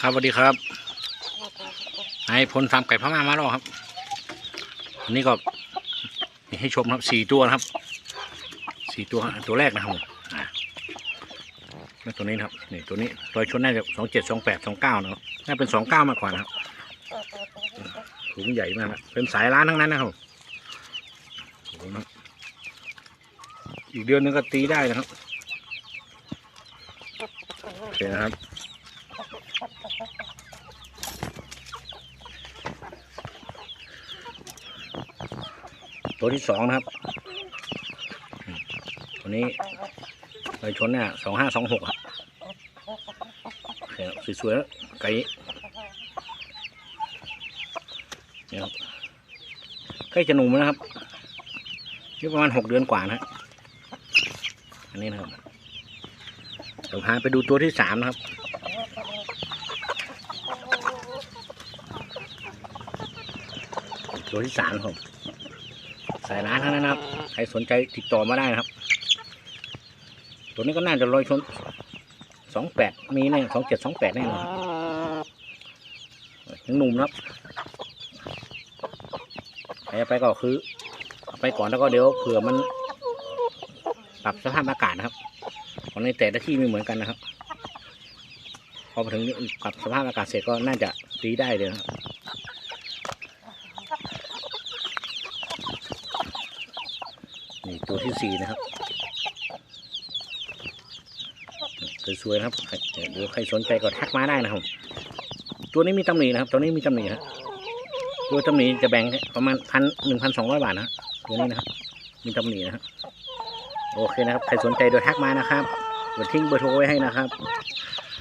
ครับสวัสดีครับนายพลฟาร์มไก่พม่ามาแล้วครับอันนี้ก็มีให้ชมครับสี่ตัวครับสี่ตัวตัวแรกนะครับแล้วตัวนี้นครับนี่ตัวนี้ตัวชนน่าจะสองเจ็ดสองแปดสองเก้านะครับน่าเป็นสองเก้ามากกว่านะครับถุงใหญ่มากนะเป็นสายร้านทั้งนั้นนะครับอ้โหนะอีกเดือนนึงก็ตีได้นะครับโอเคนะครับ ตัวที่สองนะครับ ตัวนี้ไปชนเนี่ยสองห้าสองหกครับโอเคครับสวยๆแล้วไก่เนี่ยครับใกล้จะหนุ่มแล้วนะครับนี่ประมาณหกเดือนกว่านะฮะอันนี้นะครับเดี๋ยวพาไปดูตัวที่สามนะครับ ตัวที่สามครับสายร้านทั้งนั้นครับ ใครสนใจติดต่อมาได้นะครับ ตัวนี้ก็น่าจะลอยชนสองแปดมีแน่สองเจ็ดสองแปดแน่นอนยังหนุ่มครับใครไปก็คือไปก่อนแล้วก็เดี๋ยวเผื่อมันปรับสภาพอากาศนะครับของในแต่ละที่ไม่เหมือนกันนะครับ พอมาถึงปรับสภาพอากาศเสร็จก็น่าจะตีได้เลยนะครับ นี่ตัวที่สี่นะครับสวยๆนะครับใครเดี๋ยวใครสนใจก็ทักมาได้นะครับ ตัวนี้มีตำหนินะครับ ตัวนี้มีตำหนินะตัวตำหนิจะแบ่งประมาณพันหนึ่งพันสองร้อยบาทนะตัวนี้นะครับมีตำหนินะครับโอเคนะครับ ใครสนใจเดี๋ยทักมานะครับเดี๋ยวทิ้งเบอร์โทรไว้ให้นะครับ